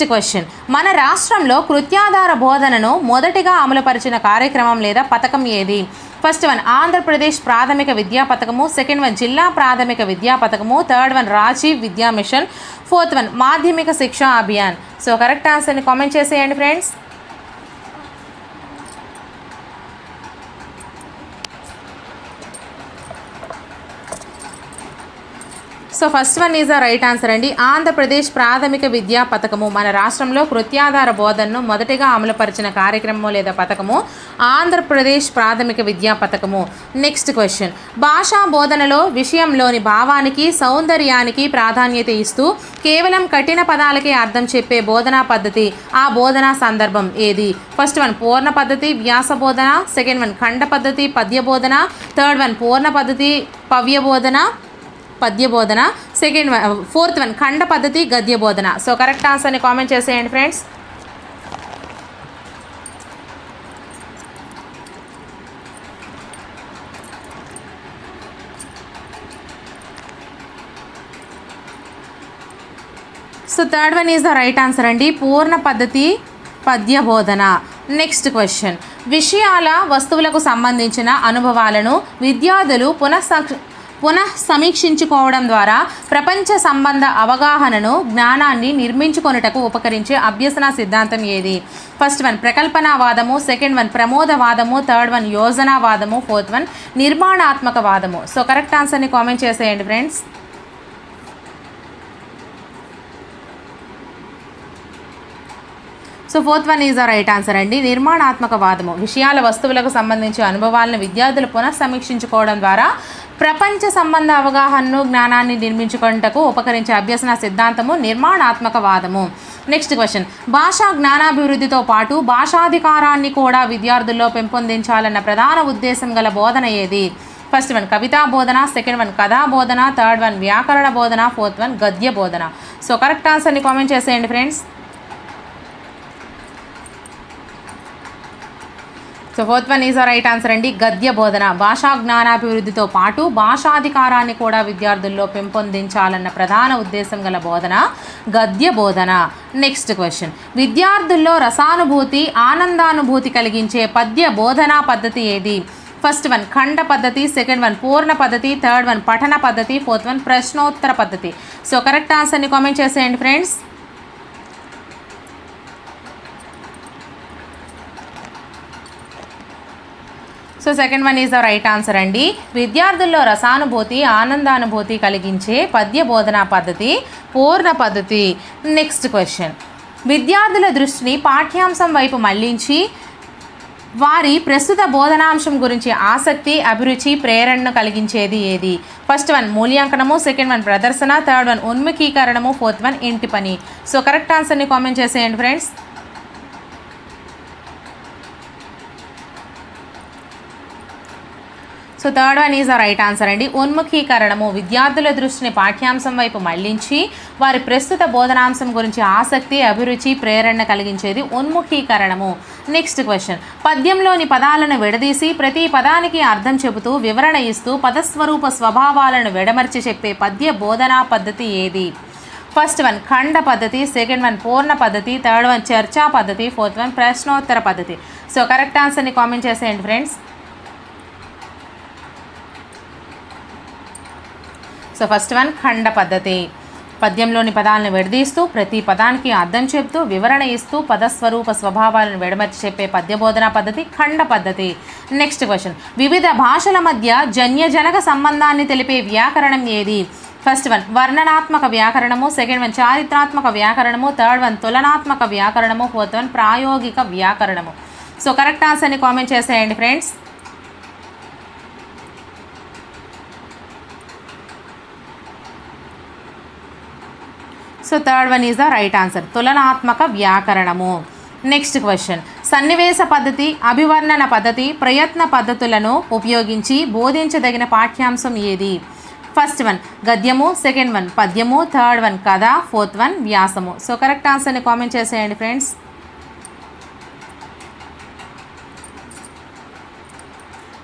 Next question మన రాష్ట్రంలో కృత్యాధార బోధనను మొదటిగా అమలుపరిచిన కార్యక్రమం లేదా పథకం ఏది? ఫస్ట్ వన్ ఆంధ్రప్రదేశ్ ప్రాథమిక విద్యా పథకము. సెకండ్ వన్ జిల్లా ప్రాథమిక విద్యా పథకము. థర్డ్ వన్ రాజీవ్ విద్యా machine. Fourth one Madhyamik Shiksha Abhiyan. So correct ఆన్సర్ని కామెంట్ చేసేయండి friends so first one is the right answer అండి. ఆంధ్రప్రదేశ్ ప్రాథమిక విద్యా పథకము. మన రాష్ట్రంలో కృత్యాధార బోధనను మొదటిగా అమలుపరిచిన కార్యక్రమము లేదా పథకము ఆంధ్రప్రదేశ్ ప్రాథమిక విద్యా పథకము. నెక్స్ట్ క్వశ్చన్ భాషా బోధనలో విషయంలోని భావానికి సౌందర్యానికి ప్రాధాన్యత ఇస్తూ కేవలం కఠిన పదాలకే అర్థం చెప్పే బోధనా పద్ధతి. ఆ బోధనా సందర్భం ఏది? ఫస్ట్ వన్ పూర్ణ పద్ధతి వ్యాస బోధన. సెకండ్ వన్ ఖండ పద్ధతి పద్య బోధన. థర్డ్ వన్ పూర్ణ పద్ధతి పవ్య బోధన. పద్య బోధన సెకండ్ వన్ ఫోర్త్ వన్ ఖండ పద్ధతి గద్య బోధన సో కరెక్ట్ ఆన్సర్ని కామెంట్ చేసేయండి friends so third one is the right answer అండి. పూర్ణ పద్ధతి పద్య బోధన నెక్స్ట్ క్వశ్చన్ విషయాల వస్తువులకు సంబంధించిన అనుభవాలను విద్యార్థులు పునః పునః సమీక్షించుకోవడం ద్వారా ప్రపంచ సంబంధ అవగాహనను జ్ఞానాన్ని నిర్మించుకొనుటకు ఉపకరించే అభ్యసన సిద్ధాంతం ఏది? ఫస్ట్ వన్ ప్రకల్పనావాదము. సెకండ్ వన్ ప్రమోదవాదము. థర్డ్ వన్ యోజనావాదము. ఫోర్త్ వన్ నిర్మాణాత్మక వాదము సో కరెక్ట్ ఆన్సర్ని కామెంట్ చేసేయండి friends so fourth one is a right answer అండి. నిర్మాణాత్మక వాదము విషయాల వస్తువులకు సంబంధించి అనుభవాలను విద్యార్థులు పునఃసమీక్షించుకోవడం ద్వారా ప్రపంచ సంబంధ అవగాహనను జ్ఞానాన్ని నిర్మించుకుంటకు ఉపకరించే అభ్యసన సిద్ధాంతము నిర్మాణాత్మక వాదము నెక్స్ట్ క్వశ్చన్ భాషా జ్ఞానాభివృద్ధితో పాటు భాషాధికారాన్ని కూడా విద్యార్థుల్లో పెంపొందించాలన్న ప్రధాన ఉద్దేశం గల బోధన ఏది? ఫస్ట్ వన్ కవితా బోధన. సెకండ్ వన్ కథా బోధన. థర్డ్ వన్ వ్యాకరణ బోధన. ఫోర్త్ వన్ గద్య బోధన. సో కరెక్ట్ ఆన్సర్ని కామెంట్ చేసేయండి friends so fourth one is right answer అండి? గద్య బోధన. భాషా జ్ఞానాభివృద్ధితో పాటు భాషాధికారాన్ని కూడా విద్యార్థుల్లో పెంపొందించాలన్న ప్రధాన ఉద్దేశం గల బోధన గద్య బోధన. నెక్స్ట్ క్వశ్చన్ విద్యార్థుల్లో రసానుభూతి ఆనందానుభూతి కలిగించే పద్య బోధనా పద్ధతి ఏది? ఫస్ట్ వన్ ఖండ పద్ధతి. సెకండ్ వన్ పూర్ణ పద్ధతి. థర్డ్ వన్ పఠన పద్ధతి. ఫోర్త్ వన్ ప్రశ్నోత్తర పద్ధతి. సో కరెక్ట్ ఆన్సర్ని కామెంట్ చేసేయండి friends so second one is the right answer అండి. విద్యార్థుల్లో రసానుభూతి ఆనందానుభూతి కలిగించే పద్య బోధనా పద్ధతి పూర్ణ పద్ధతి. నెక్స్ట్ క్వశ్చన్ విద్యార్థుల దృష్టిని పాఠ్యాంశం వైపు మళ్ళించి వారి ప్రస్తుత బోధనాంశం గురించి ఆసక్తి అభిరుచి ప్రేరణను కలిగించేది ఏది? ఫస్ట్ వన్ మూల్యాంకనము. సెకండ్ వన్ ప్రదర్శన. థర్డ్ వన్ ఉన్ముఖీకరణము. ఫోర్త్ వన్ ఇంటి పని. సో కరెక్ట్ ఆన్సర్ని కామెంట్ చేసేయండి friends so third one is the right answer అండి. ఉన్ముఖీకరణము. విద్యార్థుల దృష్టిని పాఠ్యాంశం వైపు మళ్ళించి వారి ప్రస్తుత బోధనాంశం గురించి ఆసక్తి అభిరుచి ప్రేరణ కలిగించేది ఉన్ముఖీకరణము. నెక్స్ట్ క్వశ్చన్ పద్యంలోని పదాలను విడదీసి ప్రతి పదానికి అర్థం చెబుతూ వివరణ ఇస్తూ పదస్వరూప స్వభావాలను విడమర్చి చెప్పే పద్య బోధనా పద్ధతి ఏది? ఫస్ట్ వన్ ఖండ పద్ధతి. సెకండ్ వన్ పూర్ణ పద్ధతి. థర్డ్ వన్ చర్చా పద్ధతి. ఫోర్త్ వన్ ప్రశ్నోత్తర పద్ధతి. సో కరెక్ట్ ఆన్సర్ని కామెంట్ చేసేయండి ఫ్రెండ్స్ సో ఫస్ట్ వన్ ఖండ పద్ధతి పద్యంలోని పదాలను విడదీస్తూ ప్రతి పదానికి అర్థం చెప్తూ వివరణ ఇస్తూ పదస్వరూప స్వభావాలను విడమర్చి చెప్పే పద్యబోధన పద్ధతి ఖండ పద్ధతి. నెక్స్ట్ క్వశ్చన్ వివిధ భాషల మధ్య జన్యజనక సంబంధాన్ని తెలిపే వ్యాకరణం ఏది? ఫస్ట్ వన్ వర్ణనాత్మక వ్యాకరణము. సెకండ్ వన్ చారిత్రాత్మక వ్యాకరణము. థర్డ్ వన్ తులనాత్మక వ్యాకరణము. ఫోర్త్ వన్ ప్రాయోగిక వ్యాకరణము. సో కరెక్ట్ ఆన్సర్ని కామెంట్ చేసేయండి friends so third one is the right answer తులనాత్మక వ్యాకరణము నెక్స్ట్ క్వశ్చన్ సన్నివేశ పద్ధతి అభివర్ణన పద్ధతి ప్రయత్న పద్ధతులను ఉపయోగించి బోధించదగిన పాఠ్యాంశం ఏది ఫస్ట్ వన్ గద్యము సెకండ్ వన్ పద్యము థర్డ్ వన్ కథ ఫోర్త్ వన్ వ్యాసము సో కరెక్ట్ ఆన్సర్ని కామెంట్ చేసేయండి friends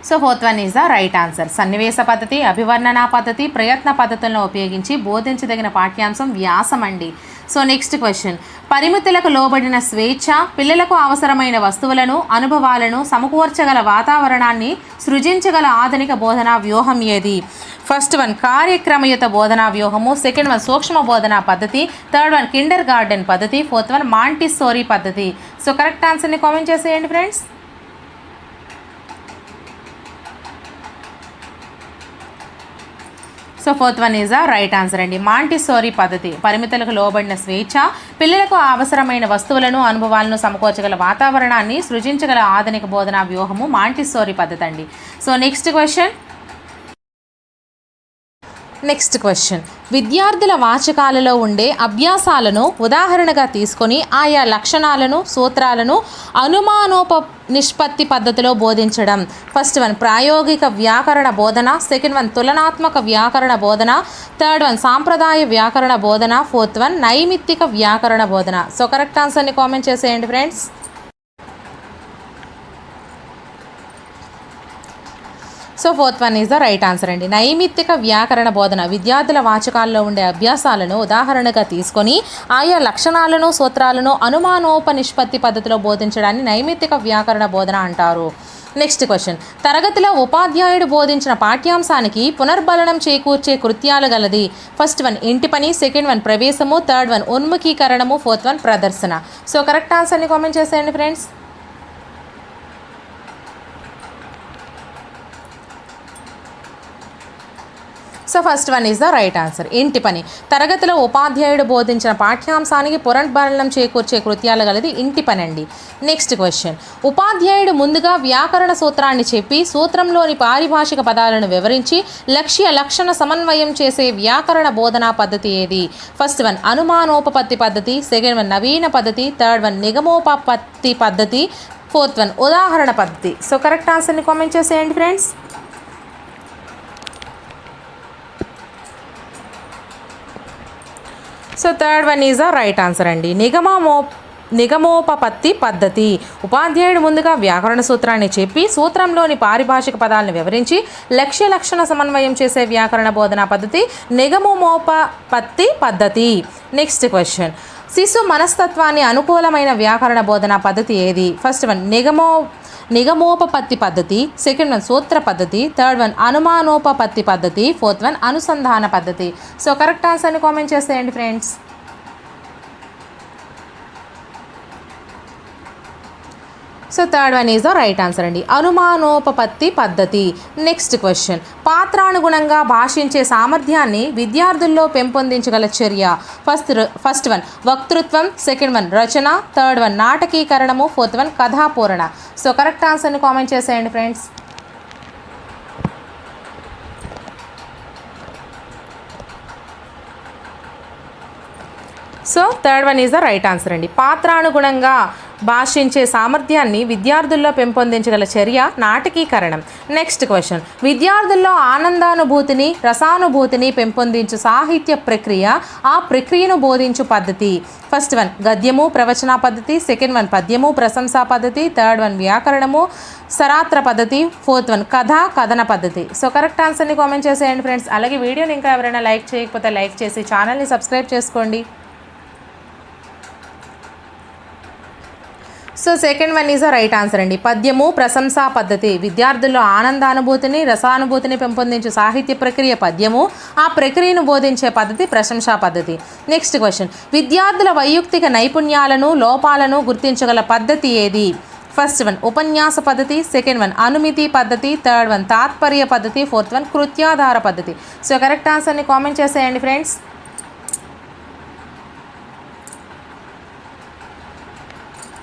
so fourth one is the right answer సన్నివేశ పద్ధతి అభివర్ణన పద్ధతి ప్రయత్న పద్ధతులను ఉపయోగించి బోధించదగిన పాఠ్యాంశం వ్యాసం అండి. సో నెక్స్ట్ క్వశ్చన్ పరిమితులకు లోబడిన స్వేచ్ఛ పిల్లలకు అవసరమైన వస్తువులను అనుభవాలను సమకూర్చగల వాతావరణాన్ని సృజించగల ఆధునిక బోధనా వ్యూహం ఏది? ఫస్ట్ వన్ కార్యక్రమయుత బోధనా వ్యూహము. సెకండ్ వన్ సూక్ష్మ బోధనా పద్ధతి. థర్డ్ వన్ కిండర్ గార్డెన్ పద్ధతి. ఫోర్త్ వన్ మాంటిస్సోరీ పద్ధతి. సో కరెక్ట్ ఆన్సర్ని కామెంట్ చేసేయండి friends so fourth one is a right answer అండి. మాంటిసోరీ పద్ధతి. పరిమితులకు లోబడిన స్వేచ్ఛ పిల్లలకు అవసరమైన వస్తువులను అనుభవాలను సమకూర్చగల వాతావరణాన్ని సృజించగల ఆధునిక బోధనా వ్యూహము మాంటిసోరీ పద్ధతి అండి. So next question next question విద్యార్థుల వాచకాలలో ఉండే అభ్యాసాలను ఉదాహరణగా తీసుకొని ఆయా లక్షణాలను సూత్రాలను అనుమానోప నిష్పత్తి పద్ధతిలో బోధించడం. ఫస్ట్ వన్ ప్రాయోగిక వ్యాకరణ బోధన. సెకండ్ వన్ తులనాత్మక వ్యాకరణ బోధన. థర్డ్ వన్ సాంప్రదాయ వ్యాకరణ బోధన. ఫోర్త్ వన్ నైమిత్తిక వ్యాకరణ బోధన. సో కరెక్ట్ ఆన్సర్ని కామెంట్ చేసేయండి friends so fourth one is the right answer అండి. నైమిత్తిక వ్యాకరణ బోధన. విద్యార్థుల వాచకాల్లో ఉండే అభ్యాసాలను ఉదాహరణగా తీసుకొని ఆయా లక్షణాలను సూత్రాలను అనుమానోపనిష్పత్తి పద్ధతిలో బోధించడాన్ని నైమిత్తిక వ్యాకరణ బోధన అంటారు. నెక్స్ట్ క్వశ్చన్ తరగతిలో ఉపాధ్యాయుడు బోధించిన పాఠ్యాంశానికి పునర్బలనం చేకూర్చే కృత్యాలు గలది. ఫస్ట్ వన్ ఇంటి పని. సెకండ్ వన్ ప్రవేశము. థర్డ్ వన్ ఉన్ముఖీకరణము. ఫోర్త్ వన్ ప్రదర్శన. సో కరెక్ట్ ఆన్సర్ని కామెంట్ చేసేయండి friends so first one is the right answer ఇంటి పని? తరగతిలో ఉపాధ్యాయుడు బోధించిన పాఠ్యాంశానికి పునర్భరణం చేకూర్చే కృత్యాలు గలది ఇంటి పని అండి నెక్స్ట్ క్వశ్చన్ ఉపాధ్యాయుడు ముందుగా వ్యాకరణ సూత్రాన్ని చెప్పి సూత్రంలోని పారిభాషిక పదాలను వివరించి లక్ష్య లక్షణ సమన్వయం చేసే వ్యాకరణ బోధనా పద్ధతి ఏది? ఫస్ట్ వన్ అనుమానోపపత్తి పద్ధతి. సెకండ్ వన్ నవీన పద్ధతి. థర్డ్ వన్ నిగమోపపత్తి పద్ధతి. ఫోర్త్ వన్ ఉదాహరణ పద్ధతి. సో కరెక్ట్ ఆన్సర్ని కామెంట్ చేసేయండి friends so third one is the right answer అండి. నిగమమో నిగమోపపత్తి పద్ధతి. ఉపాధ్యాయుడు ముందుగా వ్యాకరణ సూత్రాన్ని చెప్పి సూత్రంలోని పారిభాషిక పదాలను వివరించి లక్ష్య లక్షణ సమన్వయం చేసే వ్యాకరణ బోధనా పద్ధతి నిగమోపపత్తి పద్ధతి. నెక్స్ట్ క్వశ్చన్ శిశు మనస్తత్వాన్ని అనుకూలమైన వ్యాకరణ బోధనా పద్ధతి ఏది? ఫస్ట్ వన్ నిగమో నిగమోపపత్తి పద్ధతి సెకండ్ వన్ సూత్ర పద్ధతి థర్డ్ వన్ అనుమానోపపత్తి పద్ధతి ఫోర్త్ వన్ అనుసంధాన పద్ధతి. సో కరెక్ట్ ఆన్సర్ని కామెంట్ చేసేయండి friends so third one is the right answer అండి. అనుమానోపపత్తి పద్ధతి. నెక్స్ట్ క్వశ్చన్ పాత్రానుగుణంగా భాషించే సామర్థ్యాన్ని విద్యార్థుల్లో పెంపొందించగల చర్య. ఫస్ట్ ఫస్ట్ వన్ వక్తృత్వం. సెకండ్ వన్ రచన. థర్డ్ వన్ నాటకీకరణము. ఫోర్త్ వన్ కథాపూరణ. సో కరెక్ట్ ఆన్సర్ని కామెంట్ చేసేయండి friends so third one is the right answer అండి. పాత్రానుగుణంగా భాషించే సామర్థ్యాన్ని విద్యార్థుల్లో పెంపొందించగల చర్య నాటకీకరణం. నెక్స్ట్ క్వశ్చన్ విద్యార్థుల్లో ఆనందానుభూతిని రసానుభూతిని పెంపొందించు సాహిత్య ప్రక్రియ ఆ ప్రక్రియను బోధించు పద్ధతి. ఫస్ట్ వన్ గద్యము ప్రవచన పద్ధతి. సెకండ్ వన్ పద్యము ప్రశంసా పద్ధతి. థర్డ్ వన్ వ్యాకరణము సరాత్ర పద్ధతి. ఫోర్త్ వన్ కథ కథన పద్ధతి. సో కరెక్ట్ ఆన్సర్ని కామెంట్ చేసేయండి ఫ్రెండ్స్ అలాగే వీడియోని ఇంకా ఎవరైనా లైక్ చేయకపోతే లైక్ చేసి ఛానల్ని సబ్స్క్రైబ్ చేసుకోండి. So second one is a right answer అండి. పద్యము ప్రశంసా పద్ధతి. విద్యార్థుల్లో ఆనందానుభూతిని రసానుభూతిని పెంపొందించే సాహిత్య ప్రక్రియ పద్యము ఆ ప్రక్రియను బోధించే పద్ధతి ప్రశంసా పద్ధతి. నెక్స్ట్ క్వశ్చన్ విద్యార్థుల వైయక్తిక నైపుణ్యాలను లోపాలను గుర్తించగల పద్ధతి ఏది? ఫస్ట్ వన్ ఉపన్యాస పద్ధతి. సెకండ్ వన్ అనుమితి పద్ధతి. థర్డ్ వన్ తాత్పర్య పద్ధతి. ఫోర్త్ వన్ కృత్యాధార పద్ధతి. సో కరెక్ట్ ఆన్సర్ని కామెంట్ చేసేయండి friends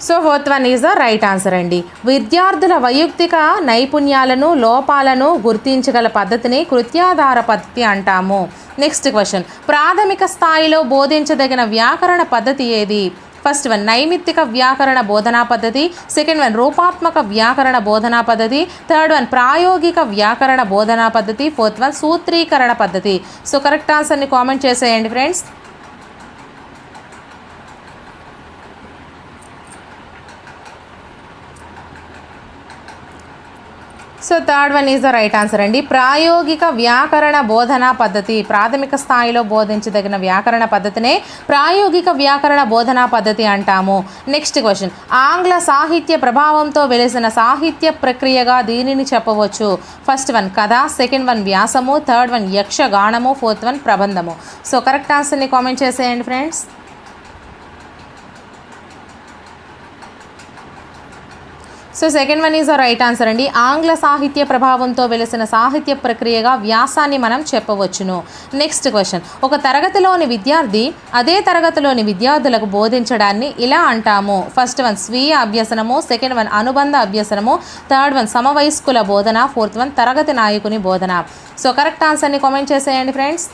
so fourth one is the right answer అండి. విద్యార్థుల వైయక్తిక నైపుణ్యాలను లోపాలను గుర్తించగల పద్ధతిని కృత్యాధార పద్ధతి అంటాము. నెక్స్ట్ క్వశ్చన్ ప్రాథమిక స్థాయిలో బోధించదగిన వ్యాకరణ పద్ధతి ఏది? ఫస్ట్ వన్ నైమిత్తిక వ్యాకరణ బోధనా పద్ధతి. సెకండ్ వన్ రూపాత్మక వ్యాకరణ బోధనా పద్ధతి. థర్డ్ వన్ ప్రాయోగిక వ్యాకరణ బోధనా పద్ధతి. ఫోర్త్ వన్ సూత్రీకరణ పద్ధతి. సో కరెక్ట్ ఆన్సర్ని కామెంట్ చేసేయండి friends so third one is the right answer అండి. ప్రాయోగిక వ్యాకరణ బోధనా పద్ధతి ప్రాథమిక స్థాయిలో బోధించదగిన వ్యాకరణ పద్ధతినే ప్రాయోగిక వ్యాకరణ బోధనా పద్ధతి అంటాము. నెక్స్ట్ క్వశ్చన్ ఆంగ్ల సాహిత్య ప్రభావంతో వెలిసిన సాహిత్య ప్రక్రియగా దీనిని చెప్పవచ్చు. ఫస్ట్ వన్ కథ. సెకండ్ వన్ వ్యాసము. థర్డ్ వన్ యక్షగానము. ఫోర్త్ వన్ ప్రబంధము. సో కరెక్ట్ ఆన్సర్ని కామెంట్ చేసేయండి friends so second one is the right answer అండి. ఆంగ్ల సాహిత్య ప్రభావంతో వెలిసిన సాహిత్య ప్రక్రియగా వ్యాసాన్ని మనం చెప్పవచ్చును. నెక్స్ట్ క్వశ్చన్ ఒక తరగతిలోని విద్యార్థి అదే తరగతిలోని విద్యార్థులకు బోధించడాన్ని ఇలా అంటాము. ఫస్ట్ వన్ స్వీయ అభ్యసనము. సెకండ్ వన్ అనుబంధ అభ్యసనము. థర్డ్ వన్ సమవయస్కుల బోధన. ఫోర్త్ వన్ తరగతి నాయకుని బోధన. సో కరెక్ట్ ఆన్సర్ని కామెంట్ చేసేయండి friends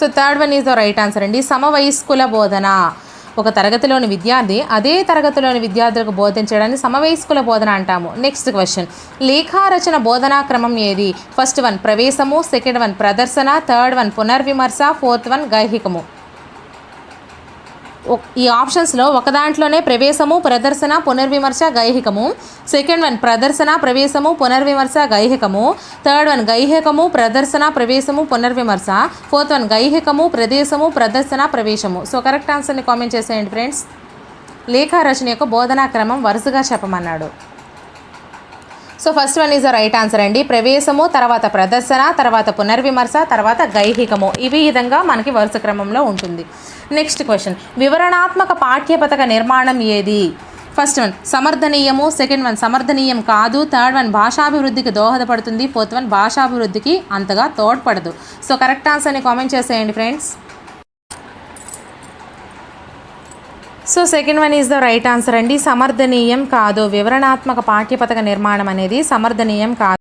so third one is the right answer అండి. సమవయస్కుల బోధన. ఒక తరగతిలోని విద్యార్థి అదే తరగతిలోని విద్యార్థులకు బోధించడాన్ని సమవయస్కుల బోధన అంటాము. నెక్స్ట్ క్వశ్చన్ లేఖారచన బోధనా క్రమం ఏది? ఫస్ట్ వన్ ప్రవేశము. సెకండ్ వన్ ప్రదర్శన. థర్డ్ వన్ పునర్విమర్శ. ఫోర్త్ వన్ గైహికము. ఈ ఆప్షన్స్లో ఒక దాంట్లోనే ప్రవేశము ప్రదర్శన పునర్విమర్శ గైహికము. సెకండ్ వన్ ప్రదర్శన ప్రవేశము పునర్విమర్శ గైహికము. థర్డ్ వన్ గైహికము ప్రదర్శన ప్రవేశము పునర్విమర్శ. ఫోర్త్ వన్ గైహికము ప్రదేశము ప్రదర్శన ప్రవేశము. సో కరెక్ట్ ఆన్సర్ని కామెంట్ చేసేయండి ఫ్రెండ్స్ లేఖ రచన యొక్క బోధనా క్రమం వరుసగా చెప్పమన్నాడు. So first one is the right answer అండి. ప్రవేశము తర్వాత ప్రదర్శన తర్వాత పునర్విమర్శ తర్వాత గైహికము. ఇవి విధంగా మనకి వరుస క్రమంలో ఉంటుంది. నెక్స్ట్ క్వశ్చన్ వివరణాత్మక పాఠ్యపథక నిర్మాణం ఏది? ఫస్ట్ వన్ సమర్థనీయము. సెకండ్ వన్ సమర్థనీయం కాదు. థర్డ్ వన్ భాషాభివృద్ధికి దోహదపడుతుంది. ఫోర్త్ వన్ భాషాభివృద్ధికి అంతగా తోడ్పడదు. సో కరెక్ట్ ఆన్సర్ని కామెంట్ చేసేయండి friends so second one is the right answer అండి. సమర్థనీయం కాదు. వివరణాత్మక పాఠ్యపథక నిర్మాణం అనేది సమర్థనీయం కాదు.